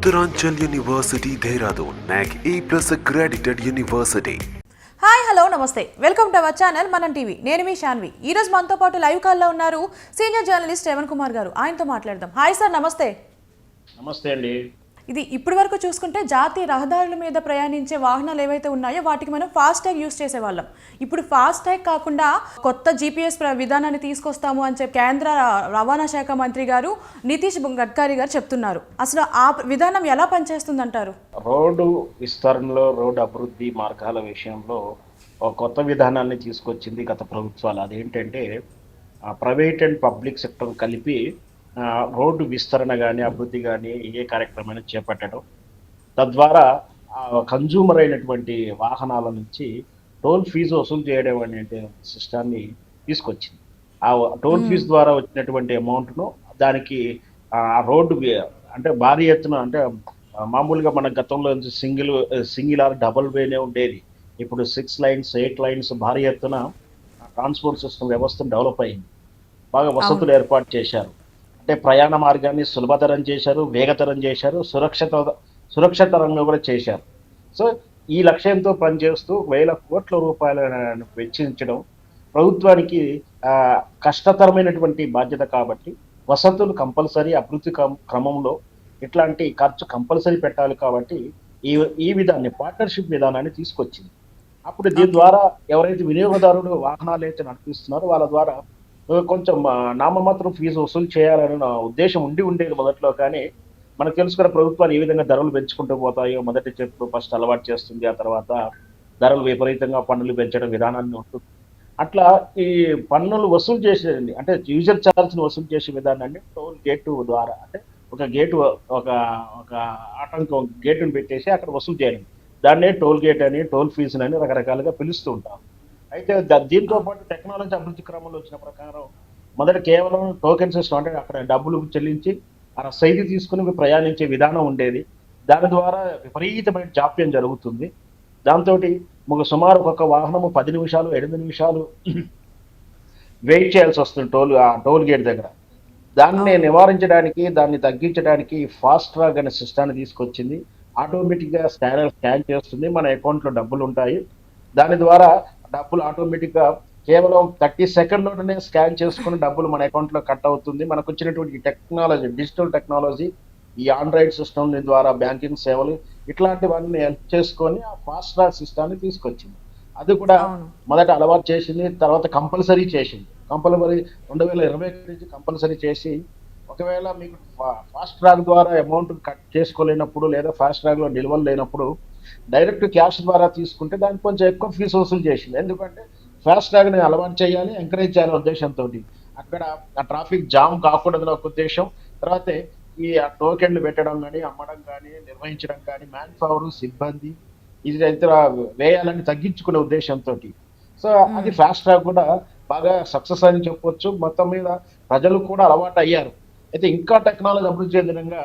Uttaranchal University, Dehradun, NAC A plus accredited university. Hi hello నమస్తే welcome to our channel Manam TV నేను మీ శాన్వి ఈ రోజు మనతో పాటు లైవ్ కాల్లో ఉన్నారు సీనియర్ జర్నలిస్ట్ రేవణ్ కుమార్ గారు. ఆయనతో మాట్లాడదాం. హాయ్ సార్ నమస్తే. నమస్తే అండి. ఇది ఇప్పటి వరకు చూసుకుంటే జాతీయ రహదారుల మీద ప్రయాణించే వాహనాలు ఏవైతే ఉన్నాయో వాటికి మనం ఫాస్ట్ ట్యాగ్ యూస్ చేసేవాళ్ళం. ఇప్పుడు ఫాస్ట్ ట్యాగ్ కాకుండా కొత్త జీపీఎస్ విధానాన్ని తీసుకొస్తాము అని చెప్పి కేంద్ర రవాణా శాఖ మంత్రి గారు నితీష్ గడ్కరీ గారు చెప్తున్నారు. అసలు ఆ విధానం ఎలా పనిచేస్తుందంటారు? రోడ్డు విస్తరణలో రోడ్డు అభివృద్ధి మార్గాల విషయంలో ఒక కొత్త విధానాన్ని తీసుకొచ్చింది గత ప్రభుత్వాలు. అదేంటంటే ప్రైవేట్ అండ్ పబ్లిక్ సెక్టర్ కలిపి రోడ్డు విస్తరణ కానీ అభివృద్ధి కానీ ఏ కార్యక్రమాన్ని చేపట్టడం తద్వారా ఆ, కన్జ్యూమర్ అయినటువంటి వాహనాల నుంచి టోల్ ఫీజు వసూలు చేయడం అనే సిస్టాన్ని తీసుకొచ్చింది. ఆ టోల్ ఫీజు ద్వారా వచ్చినటువంటి అమౌంట్ను దానికి ఆ రోడ్డు అంటే భారీ ఎత్తున అంటే మామూలుగా మన గతంలో సింగిల్ సింగిల్ ఆర్ డబుల్ వేనే ఉండేది. ఇప్పుడు సిక్స్ లైన్స్ ఎయిట్ లైన్స్ భారీ ఎత్తున ట్రాన్స్పోర్ట్ సిస్టమ్ వ్యవస్థ డెవలప్ అయింది. బాగా వసతులు ఏర్పాటు చేశారు. అంటే ప్రయాణ మార్గాన్ని సులభతరం చేశారు వేగతరం చేశారు సురక్షిత సురక్షితరంగా కూడా చేశారు. సో ఈ లక్ష్యంతో పనిచేస్తూ వేల కోట్ల రూపాయలను వెచ్చించడం ప్రభుత్వానికి కష్టతరమైనటువంటి బాధ్యత కాబట్టి వసతులు కంపల్సరీ అభివృద్ధి క్రమ- క్రమంలో ఇట్లాంటి ఖర్చు కంపల్సరీ పెట్టాలి కాబట్టి ఈ ఈ విధాన్ని పార్ట్నర్షిప్ విధానాన్ని తీసుకొచ్చింది. అప్పుడు దీని ద్వారా ఎవరైతే వినియోగదారులు వాహనాలు అయితే నడిపిస్తున్నారో వాళ్ళ ద్వారా కొంచెం నామమాత్రం ఫీజు వసూలు చేయాలని నా ఉద్దేశం ఉండి ఉండేది మొదట్లో కానీ మనకు తెలుసుకున్న ప్రభుత్వాలు ఏ విధంగా ధరలు పెంచుకుంటూ పోతాయో మొదటి చెప్పు ఫస్ట్ అలవాటు చేస్తుంది ఆ తర్వాత ధరలు విపరీతంగా పన్నులు పెంచడం విధానాన్ని ఉంటుంది. అట్లా ఈ పన్నులు వసూలు చేసేది అంటే యూజర్ ఛార్జ్ని వసూలు చేసే విధానాన్ని టోల్ గేట్ ద్వారా అంటే ఒక గేటు ఒక ఒక ఆటంకం గేటును పెట్టేసి అక్కడ వసూలు చేయడం. దాన్నే టోల్ గేట్ అని టోల్ ఫీజుని అని రకరకాలుగా పిలుస్తూ ఉంటాం. అయితే ద- దీంతో పాటు టెక్నాలజీ అభివృద్ధి క్రమంలో వచ్చిన ప్రకారం మొదట కేవలం టోకెన్ సిస్టమ్ అంటే అక్కడ డబ్బులు చెల్లించి ఆ రసీదు తీసుకుని ప్రయాణించే విధానం ఉండేది. దాని ద్వారా విపరీతమైన జాప్యం జరుగుతుంది. దాంతో ఒక సుమారు ఒక్కొక్క వాహనము పది నిమిషాలు ఎనిమిది నిమిషాలు వెయిట్ చేయాల్సి వస్తుంది టోల్ ఆ టోల్ గేట్ దగ్గర. దాన్ని నివారించడానికి దాన్ని తగ్గించడానికి ఫాస్ట్ ట్రాక్ అనే సిస్టాన్ని తీసుకొచ్చింది. ఆటోమేటిక్గా స్కానర్ స్కాన్ చేస్తుంది. మన అకౌంట్లో డబ్బులు ఉంటాయి. దాని ద్వారా డబ్బులు ఆటోమేటిక్గా కేవలం థర్టీ సెకండ్లోనే స్కాన్ చేసుకుని డబ్బులు మన అకౌంట్లో కట్ అవుతుంది. మనకు వచ్చినటువంటి టెక్నాలజీ డిజిటల్ టెక్నాలజీ ఈ ఆండ్రాయిడ్ సిస్టమ్ ద్వారా బ్యాంకింగ్ సేవలు ఇట్లాంటివన్నీ హెల్ప్ చేసుకొని ఆ ఫాస్ట్ ట్రాక్ సిస్టాన్ని తీసుకొచ్చింది. అది కూడా. మొదట అలవాటు చేసింది తర్వాత కంపల్సరీ చేసింది. కంపల్సరీ రెండు వేల ఇరవై నుంచి కంపల్సరీ చేసి ఒకవేళ మీకు ఫాస్ట్ ట్రాక్ ద్వారా అమౌంట్ కట్ చేసుకోలేనప్పుడు లేదా ఫాస్ట్ ట్రాక్లో నిల్వలు లేనప్పుడు డైరెక్ట్ క్యాష్ ద్వారా తీసుకుంటే దానికి కొంచెం ఎక్కువ ఫీజు వసూలు చేసింది. ఎందుకంటే ఫాస్ట్ ట్రాక్ని అలవాటు చేయాలి ఎంకరేజ్ చేయాలి ఉద్దేశంతో అక్కడ ఆ ట్రాఫిక్ జామ్ కాకూడదు ఒక ఉద్దేశం. తర్వాత ఈ ఆ టోకెన్లు పెట్టడం కానీ అమ్మడం కానీ నిర్వహించడం కానీ మ్యాన్ పవర్ సిబ్బంది ఇది ఇతర వ్యయాలని తగ్గించుకునే ఉద్దేశంతో సో అది ఫాస్ట్ ట్రాక్ కూడా బాగా సక్సెస్ అని చెప్పొచ్చు. మొత్తం మీద ప్రజలు కూడా అలవాటు అయ్యారు. అయితే ఇంకా టెక్నాలజీ అభివృద్ధి చెందినంగా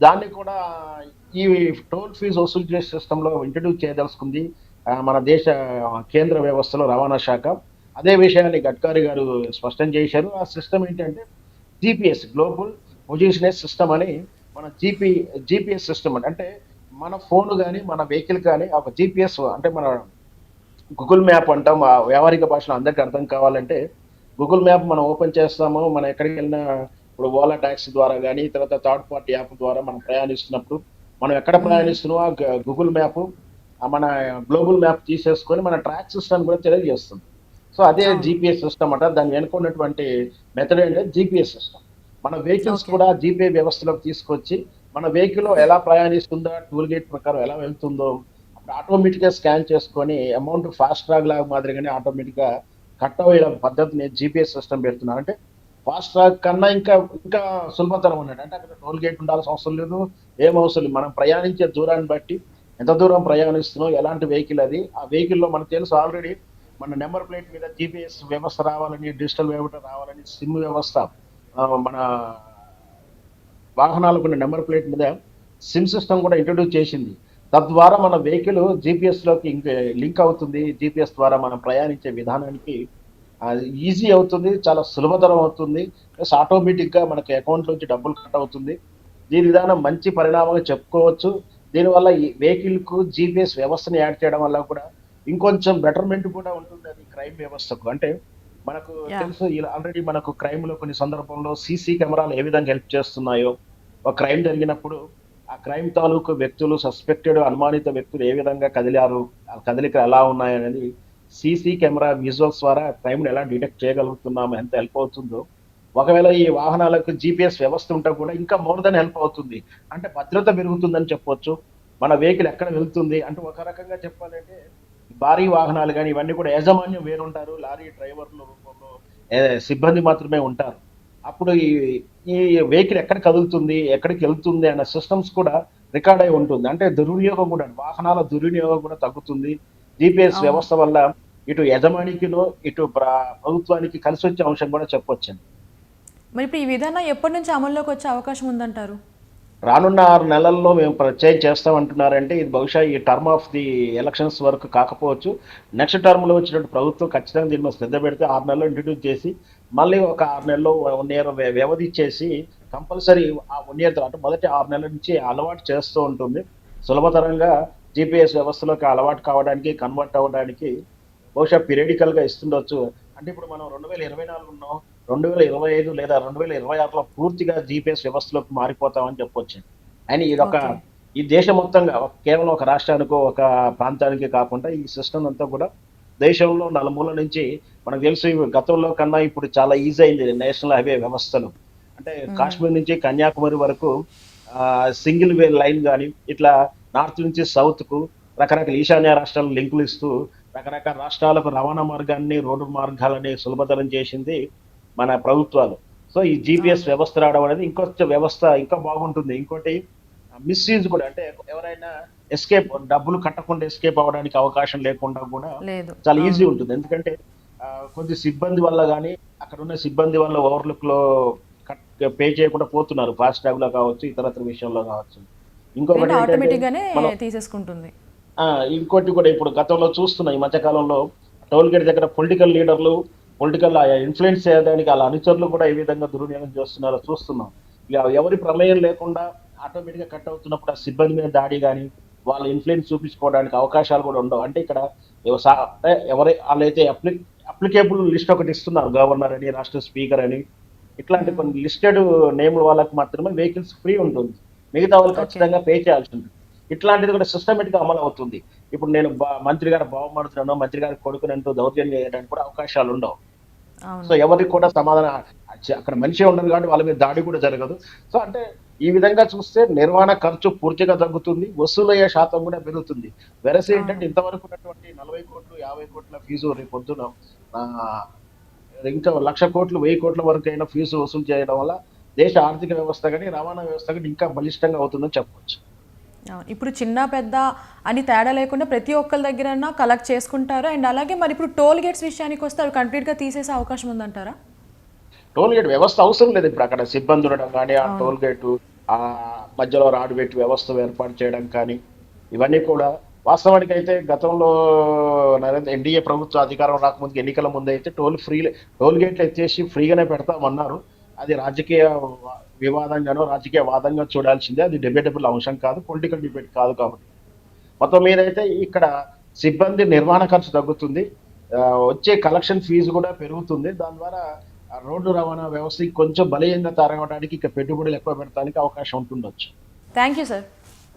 దాన్ని కూడా ఈ టోల్ ఫీజు వసూలు చేసే సిస్టంలో ఇంట్రడ్యూస్ చేయదలుచుకుంది మన దేశ కేంద్ర వ్యవస్థలో రవాణా శాఖ. అదే విషయాన్ని గడ్కరీ గారు స్పష్టం చేశారు. ఆ సిస్టమ్ ఏంటంటే జీపీఎస్ గ్లోబల్ పొజిషనెస్ సిస్టమ్ అని మన జీపీ జీపీఎస్ సిస్టమ్ అంటే మన ఫోన్ కానీ మన వెహికల్ కానీ ఒక జీపీఎస్ అంటే మన గూగుల్ మ్యాప్ అంటాం ఆ వ్యావహారిక భాషలో అందరికీ అర్థం కావాలంటే గూగుల్ మ్యాప్ మనం ఓపెన్ చేస్తాము. మనం ఎక్కడికి వెళ్ళినా ఇప్పుడు ఓలా ట్యాక్సీ ద్వారా కానీ తర్వాత థర్డ్ పార్టీ యాప్ ద్వారా మనం ప్రయాణిస్తున్నప్పుడు మనం ఎక్కడ ప్రయాణిస్తున్నామో గూగుల్ మ్యాప్ మన గ్లోబల్ మ్యాప్ తీసేసుకొని మన ట్రాక్ సిస్టమ్ కూడా తెలియజేస్తుంది. సో అదే జీపీఎస్ సిస్టమ్ అంట. దాని వెనుక ఉన్నటువంటి మెథడ్ ఏంటంటే జీపీఎస్ సిస్టమ్. మన వెహికల్స్. కూడా జీపే వ్యవస్థలోకి తీసుకొచ్చి మన వెహికల్ ఎలా ప్రయాణిస్తుందో టూల్ గేట్ ప్రకారం ఎలా వెళ్తుందో అప్పుడు ఆటోమేటిక్గా స్కాన్ చేసుకొని అమౌంట్ ఫాస్ట్ ట్రాక్ లాగా మాదిరిగానే ఆటోమేటిక్గా కట్ అయ్యే పద్ధతిని జీపీఎస్ సిస్టమ్ పెడుతున్నారు. అంటే ఫాస్ట్ ట్రాక్ కన్నా ఇంకా ఇంకా సులభతరం ఉన్నాడు. అంటే అక్కడ టోల్ గేట్ ఉండాల్సిన అవసరం లేదు. ఏం అవసరం లేదు. మనం ప్రయాణించే దూరాన్ని బట్టి ఎంత దూరం ప్రయాణిస్తున్నాం ఎలాంటి వెహికల్ అది? ఆ వెహికల్లో మనకు తెలుసు ఆల్రెడీ మన నెంబర్ ప్లేట్ మీద జీపీఎస్ వ్యవస్థ రావాలని డిజిటల్ వ్యవస్థ రావాలని సిమ్ వ్యవస్థ మన వాహనాలకు ఉన్న నెంబర్ ప్లేట్ మీద సిమ్ సిస్టమ్ కూడా ఇంట్రడ్యూస్ చేసింది. తద్వారా మన వెహికల్ జీపీఎస్లోకి ఇంక లింక్ అవుతుంది. జీపీఎస్ ద్వారా మనం ప్రయాణించే విధానానికి అది ఈజీ అవుతుంది చాలా సులభతరం అవుతుంది. ప్లస్ ఆటోమేటిక్గా మనకి అకౌంట్ నుంచి డబ్బులు కట్ అవుతుంది. దీని విధానం మంచి పరిణామంగా చెప్పుకోవచ్చు. దీనివల్ల ఈ వెహికల్కు జీపీఎస్ వ్యవస్థను యాడ్ చేయడం వల్ల కూడా ఇంకొంచెం బెటర్మెంట్ కూడా ఉంటుంది అది క్రైమ్ వ్యవస్థకు. అంటే మనకు. తెలుసు ఆల్రెడీ మనకు క్రైమ్లో కొన్ని సందర్భంలో సీసీ కెమెరాలు ఏ విధంగా హెల్ప్ చేస్తున్నాయో. ఒక క్రైమ్ జరిగినప్పుడు ఆ క్రైమ్ తాలూకు వ్యక్తులు సస్పెక్టెడ్ అనుమానిత వ్యక్తులు ఏ విధంగా కదిలారు ఆ కదలికలు ఎలా ఉన్నాయనేది సీసీ కెమెరా విజువల్స్ ద్వారా టైంని ఎలా డిటెక్ట్ చేయగలుగుతున్నాము ఎంత హెల్ప్ అవుతుందో. ఒకవేళ ఈ వాహనాలకు జీపీఎస్ వ్యవస్థ ఉంటే కూడా ఇంకా మోర్ దెన్ హెల్ప్ అవుతుంది. అంటే భద్రత పెరుగుతుందని చెప్పొచ్చు. మన వెహికల్ ఎక్కడ వెళ్తుంది అంటే ఒక రకంగా చెప్పాలంటే భారీ వాహనాలు కానీ ఇవన్నీ కూడా యాజమాన్యం వేరుంటారు. లారీ డ్రైవర్ల రూపంలో సిబ్బంది మాత్రమే ఉంటారు. అప్పుడు ఈ ఈ వెహికల్ ఎక్కడ కదులుతుంది ఎక్కడికి వెళ్తుంది అన్న సిస్టమ్స్ కూడా రికార్డ్ అయి ఉంటుంది. అంటే దుర్వినియోగం కూడా వాహనాల దుర్వినియోగం కూడా తగ్గుతుంది. జీపీఎస్. వ్యవస్థ వల్ల ఇటు యజమానికిలో ఇటు ప్ర- ప్రభుత్వానికి కలిసి వచ్చే అంశం కూడా చెప్పొచ్చు మరి ఇప్పుడు ఈ విధానం ఎప్పటి నుంచి అమల్లోకి వచ్చే అవకాశం ఉందంటారు? రానున్న ఆరు నెలల్లో మేము ప్రత్యేక చేస్తామంటున్నారంటే ఇది బహుశా ఈ టర్మ్ ఆఫ్ ది ఎలక్షన్స్ వరకు కాకపోవచ్చు. నెక్స్ట్ టర్మ్లో వచ్చినట్టు ప్రభుత్వం ఖచ్చితంగా దీని మీద శ్రద్ధ పెడితే ఆరు నెలలు ఇంట్రడ్యూస్ చేసి మళ్ళీ ఒక ఆరు నెలల్లో వన్ ఇయర్ వ్యవధి ఇచ్చేసి కంపల్సరీ ఆ వన్ ఇయర్ అంటే మొదటి ఆరు నెలల నుంచి అలవాటు చేస్తూ ఉంటుంది. సులభతరంగా జీపీఎస్ వ్యవస్థలోకి అలవాటు కావడానికి కన్వర్ట్ అవ్వడానికి బహుశా పీరియడికల్గా ఇస్తుండొచ్చు. అంటే ఇప్పుడు మనం రెండు వేల ఇరవై నాలుగు ఉన్నాం రెండు వేల ఇరవై ఐదు లేదా రెండు వేల ఇరవై ఆరులో పూర్తిగా జీపీఎస్ వ్యవస్థలోకి మారిపోతామని చెప్పొచ్చు. అని ఇది ఒక Okay. ఈ దేశం మొత్తంగా కేవలం ఒక రాష్ట్రానికో ఒక ప్రాంతానికి కాకుండా ఈ సిస్టమ్ అంతా కూడా దేశంలో నలుమూల నుంచి మనకు తెలుసు గతంలో కన్నా ఇప్పుడు చాలా ఈజీ అయింది నేషనల్ హైవే వ్యవస్థలు. అంటే కాశ్మీర్ నుంచి కన్యాకుమారి వరకు సింగిల్ వే లైన్ కానీ ఇట్లా నార్త్ నుంచి సౌత్కు రకరకాల ఈశాన్య రాష్ట్రాలు లింకులు ఇస్తూ రకరకాల రాష్ట్రాలకు రవాణా మార్గాన్ని రోడ్డు మార్గాలని సులభతరం చేసింది మన ప్రభుత్వాలు. సో ఈ జీపీఎస్ వ్యవస్థ రావడం అనేది ఇంకొక వ్యవస్థ ఇంకా బాగుంటుంది. ఇంకోటి మిస్యూజ్ కూడా అంటే ఎవరైనా ఎస్కేప్ డబ్బులు కట్టకుండా ఎస్కేప్ అవ్వడానికి అవకాశం లేకుండా కూడా చాలా ఈజీ ఉంటుంది. ఎందుకంటే కొద్ది సిబ్బంది వల్ల కానీ అక్కడ ఉన్న సిబ్బంది వల్ల ఓవర్లుక్లో పే చేయకుండా పోతున్నారు. ఫాస్ట్ ట్యాగ్లో కావచ్చు ఇతరత్ర విషయంలో కావచ్చు. ఇంకొకటి తీసేసుకుంటుంది. ఇంకోటి కూడా ఇప్పుడు గతంలో చూస్తున్నాం ఈ మధ్యకాలంలో టోల్ గేట్ దగ్గర పొలిటికల్ లీడర్లు పొలిటికల్ ఇన్ఫ్లుయెన్స్ చేయడానికి వాళ్ళ అనుచరులు కూడా ఏ విధంగా దుర్వినియోగం చేస్తున్నారో చూస్తున్నాం. ఇక ఎవరి ప్రమేయం లేకుండా ఆటోమేటిక్గా కట్ అవుతున్నప్పుడు ఆ సిబ్బంది మీద దాడి కానీ వాళ్ళ ఇన్ఫ్లుయెన్స్ చూపించుకోవడానికి అవకాశాలు కూడా ఉండవు. అంటే ఇక్కడ ఎవరి వాళ్ళైతే అప్లి అప్లికేబుల్ లిస్ట్ ఒకటి ఇస్తున్నారు. గవర్నర్ అని రాష్ట్ర స్పీకర్ అని. ఇట్లాంటి కొన్ని లిస్టెడ్ నేమ్ల వాళ్ళకి మాత్రమే వెహికల్స్ ఫ్రీ ఉంటుంది. మిగతా వాళ్ళు ఖచ్చితంగా పే చేయాల్సి ఉంటుంది. ఇట్లాంటిది కూడా సిస్టమేటిక్ అమలు అవుతుంది. ఇప్పుడు నేను మంత్రి గారు బావమడుతున్నాను మంత్రి గారి కొడుకునంటూ దౌర్జన్యం చేయడానికి కూడా అవకాశాలు ఉండవు. సో ఎవరికి కూడా సమాధానం అక్కడ మనిషి ఉండదు కాబట్టి వాళ్ళ మీద దాడి కూడా జరగదు. సో అంటే ఈ విధంగా చూస్తే నిర్వహణ ఖర్చు పూర్తిగా తగ్గుతుంది వసూలయ్యే శాతం కూడా పెరుగుతుంది. వెరసి ఏంటంటే ఇంతవరకు ఉన్నటువంటి నలభై కోట్లు యాభై కోట్ల ఫీజు రేపు పొద్దున ఇంకా లక్ష కోట్లు వెయ్యి కోట్ల వరకు అయినా ఫీజు వసూలు చేయడం వల్ల దేశ ఆర్థిక వ్యవస్థ కానీ రవాణా వ్యవస్థ కానీ ఇంకా బలిష్టంగా అవుతుందని చెప్పవచ్చు. ఇప్పుడు చిన్న పెద్ద అని తేడా లేకుండా ప్రతి ఒక్కరి దగ్గర కలెక్ట్ చేసుకుంటారు. అండ్ అలాగే మరి ఇప్పుడు టోల్ గేట్స్ విషయానికి వస్తే అవి కంప్లీట్గా తీసేసే అవకాశం ఉందంటారా? టోల్ గేట్ వ్యవస్థ అవసరం లేదు. ఇప్పుడు అక్కడ సిబ్బంది ఉండడం కానీ ఆ టోల్ గేటు ఆ మధ్యలో రాడ్ పెట్టి వ్యవస్థ ఏర్పాటు చేయడం కానీ ఇవన్నీ కూడా వాస్తవానికి అయితే గతంలో నరేంద్ర ఎన్డీఏ ప్రభుత్వ అధికారం రాకముందు ఎన్నికల ముందు అయితే టోల్ ఫ్రీ టోల్ గేట్లు ఎత్తేసి ఫ్రీగానే పెడతామన్నారు. అది రాజకీయ వివాదంగానో రాజకీయ వాదంగా చూడాల్సిందే. అది డిబేటబుల్ అంశం కాదు పొలిటికల్ డిబేట్ కాదు కాబట్టి. మొత్తం మీదైతే అయితే ఇక్కడ సిబ్బంది నిర్వహణ ఖర్చు తగ్గుతుంది. వచ్చే కలెక్షన్ ఫీజు కూడా పెరుగుతుంది. దాని ద్వారా రోడ్డు రవాణా వ్యవస్థకి కొంచెం బలహీనత తరగడానికి ఇక పెట్టుబడులు ఎక్కువ పెట్టడానికి అవకాశం ఉంటుండొచ్చు. Thank you sir